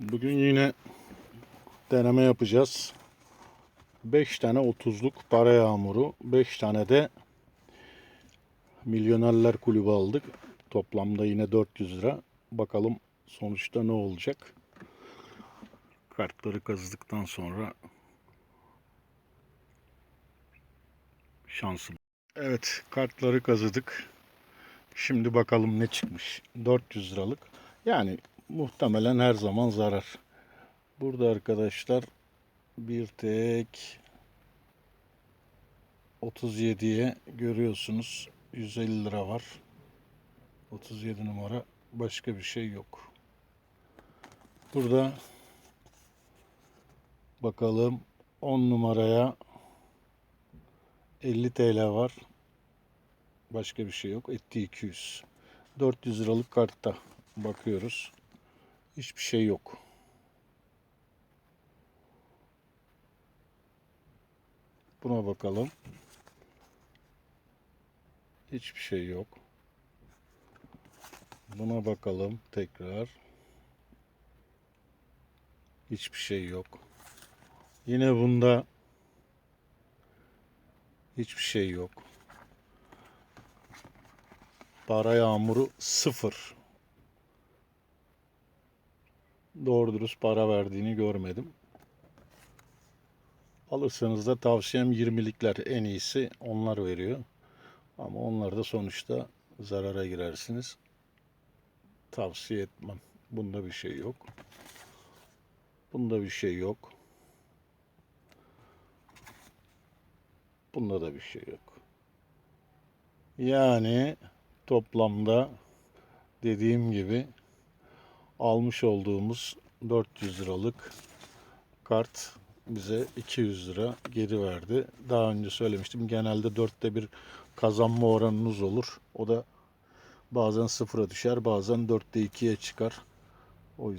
Bugün yine deneme yapacağız. 5 tane 30'luk para yağmuru, 5 tane de Milyonerler Kulübü aldık. Toplamda yine 400 lira. Bakalım sonuçta ne olacak. Kartları kazıdıktan sonra şansım. Evet, kartları kazıdık. Şimdi bakalım ne çıkmış. 400 liralık. Yani muhtemelen her zaman zarar. Burada arkadaşlar bir tek 37'ye görüyorsunuz 150 lira var. 37 numara başka bir şey yok. Burada bakalım 10 numaraya 50 TL var. Başka bir şey yok. Etti 200. 400 liralık kartta bakıyoruz. Hiçbir şey yok. Buna bakalım. Hiçbir şey yok. Buna bakalım tekrar. Hiçbir şey yok. Yine bunda hiçbir şey yok. Para yağmuru sıfır. Doğru dürüst para verdiğini görmedim. Alırsanız da tavsiyem 20'likler en iyisi onlar veriyor. Ama onlar da sonuçta zarara girersiniz. Tavsiye etmem. Bunda bir şey yok. Bunda bir şey yok. Bunda da bir şey yok. Yani toplamda dediğim gibi almış olduğumuz 400 liralık kart bize 200 lira geri verdi. Daha önce söylemiştim genelde dörtte bir kazanma oranınız olur. O da bazen sıfıra düşer bazen dörtte ikiye çıkar. O yüzden